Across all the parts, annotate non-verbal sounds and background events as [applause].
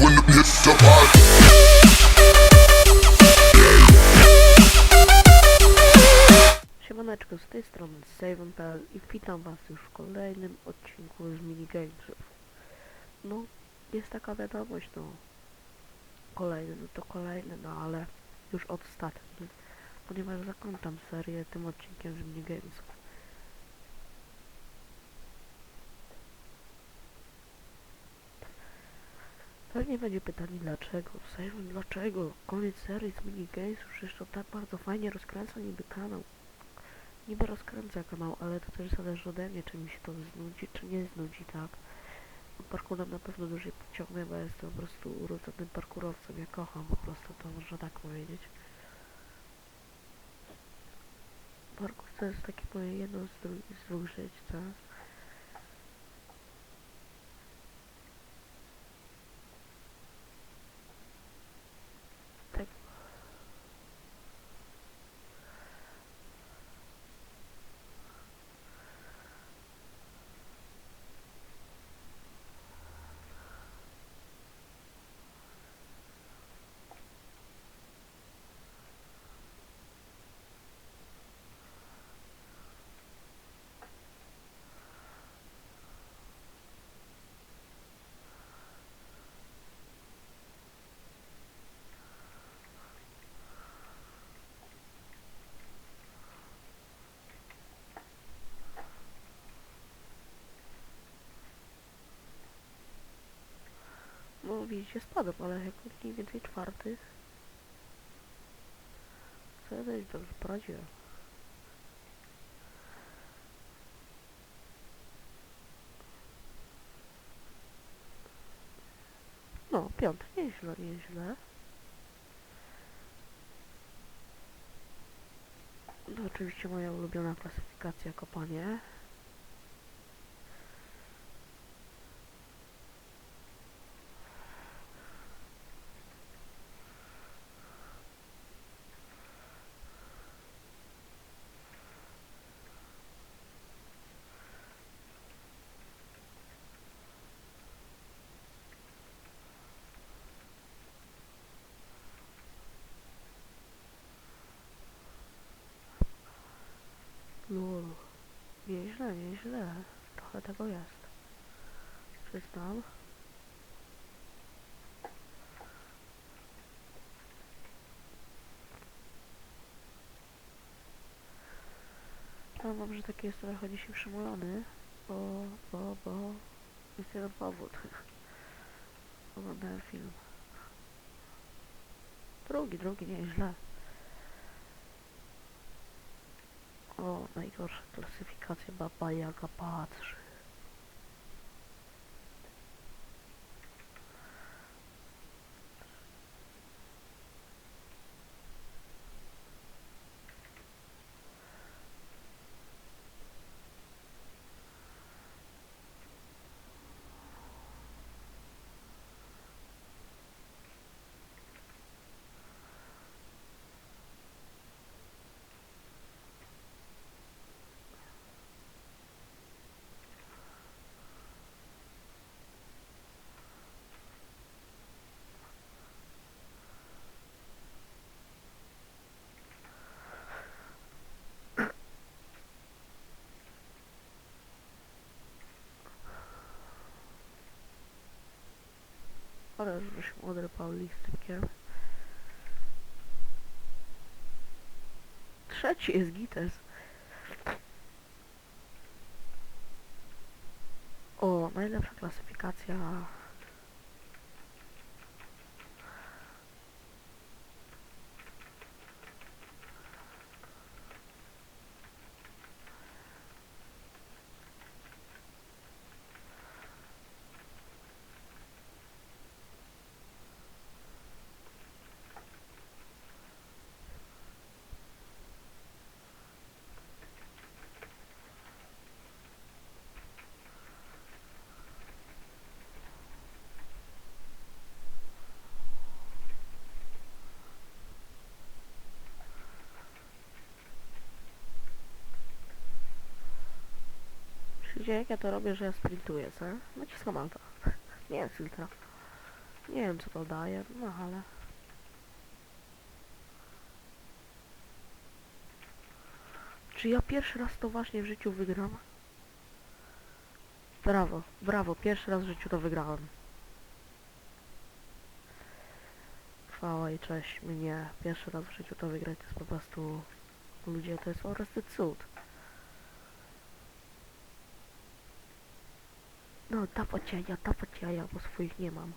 when. Siemaneczko, z tej strony Saven.pl i witam was już w kolejnym odcinku z minigamesów. No, jest taka wiadomość, no. Kolejny, no to kolejny, no ale już ostatni. Ponieważ zakończam serię tym odcinkiem z minigamesów. Pewnie będzie pytanie dlaczego, Saven, dlaczego? Koniec serii z minigamesów, przecież to tak bardzo fajnie rozkręca niby kanał niby rozkręca kanał, ale to też zależy ode mnie, czy mi się to znudzi, czy nie znudzi, tak? Parkurem na pewno dłużej pociągnę, bo jestem po prostu urodzonym parkurowcem, ja kocham po prostu, to można tak powiedzieć. Parkur to jest takie moje jedno z, dru- z dwóch żyć? Tak. No widzicie, spadł, ale jak mniej więcej czwarty. Co ja też dobrze poradziłem. No, piąty, nieźle, nieźle. To oczywiście moja ulubiona klasyfikacja kopanie. No, nieźle, nieźle. Trochę tego jest. Przyznam. Powiem wam, że taki jest trochę dzisiaj przymulony, bo, bo, bo jest jeden powód. [laughs] Oglądałem film. Drugi, drugi, nieźle. O, najgorsza klasyfikacja Baba Jaga patrzy. Ale że się odrypał listykiem. Trzeci jest Gites. O, najlepsza klasyfikacja. Widzicie jak ja to robię, że ja sprintuję, co? Naciskam alta. Nie jest filtra. Nie wiem co to daje, no ale... Czy ja pierwszy raz to właśnie w życiu wygram? Brawo, brawo, pierwszy raz w życiu to wygrałem. Chwała i cześć mnie. Pierwszy raz w życiu to wygrać to jest po prostu... Ludzie, to jest po prostu cud. No, dawać jaja, dawać jaja, bo swoich nie mam.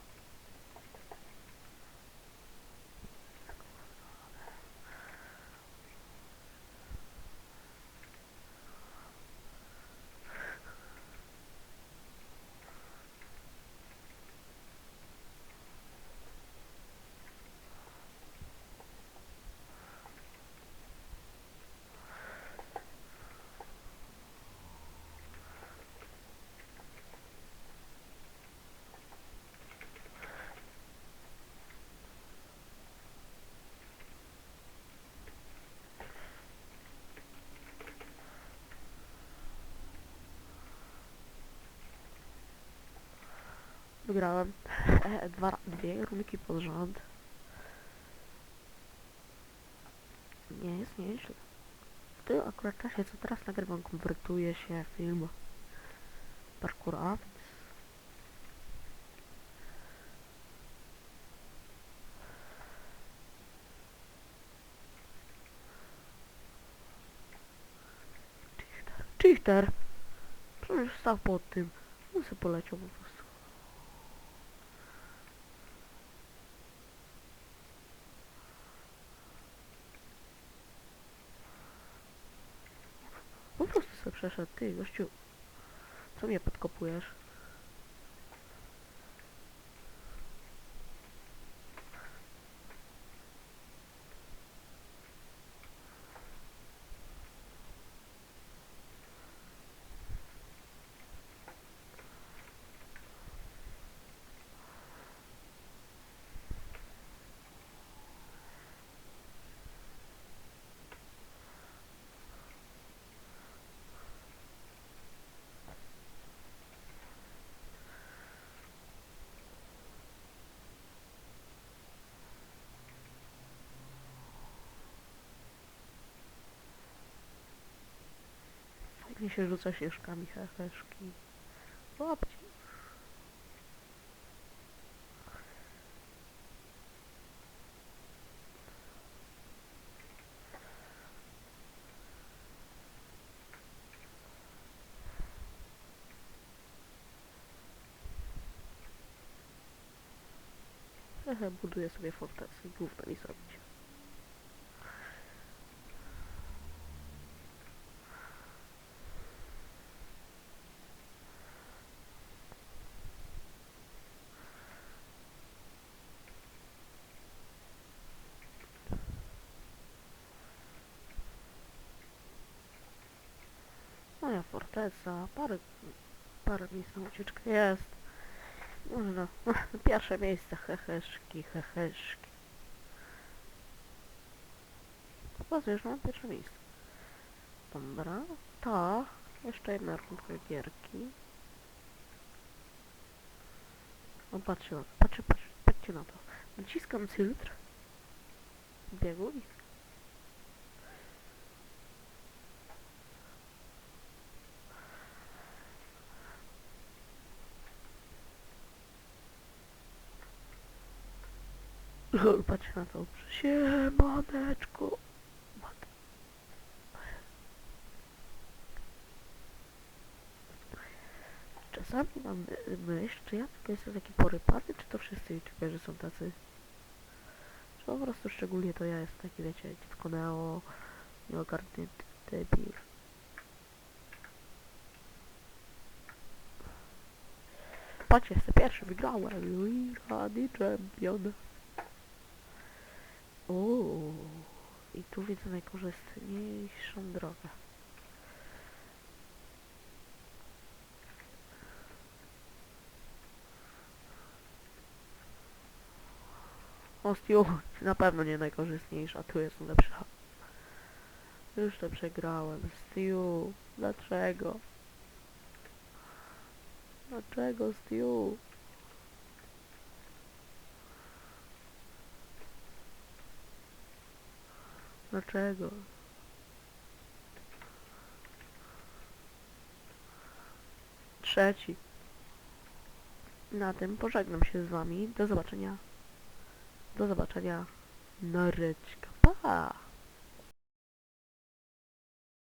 Wygrałem. E, dwa, dwie rulki pod rząd. Nie jest nieźle. W tym akurat czasie, co teraz nagrywam, konwertuje się film Parkour A. Cheater! Przecież stał pod tym. On sobie poleciał Po prostu sobie przeszedł. Ty, gościu. Co mnie podkopujesz? Fajnie się rzuca ścieżkami, heheszki. Łapcie. Hehe, buduję sobie fortecę i gówno mi zrobić. Forteca, parę, parę miejsc na ucieczkę jest. Można. [laughs] Pierwsze miejsce, heheszki, heheszki. Pokazujesz, że mam pierwsze miejsce. Dobra, to jeszcze jedna rundka gierki. O, patrzcie, patrzcie, patrzcie, patrzcie na to. Naciskam cylindr. Bieguń. Patrzcie na to. Siemaneczko. Czasami mam my- myśl, czy ja tylko jestem taki porypany, czy to wszyscy youtuberzy są tacy? Czy po prostu szczególnie to ja jestem taki, wiecie, dziecko neo, nieogarnięty debil. Patrzcie, jestem pierwszy, wygrałem. Rady champion. Uuu, i tu widzę najkorzystniejszą drogę. O, Stu, [laughs] na pewno nie najkorzystniejsza, tu jest lepsza. Już to przegrałem. Stu, dlaczego? Dlaczego, Stu? Dlaczego? Trzeci. Na tym pożegnam się z wami. Do zobaczenia. Do zobaczenia. Nareczka. Pa!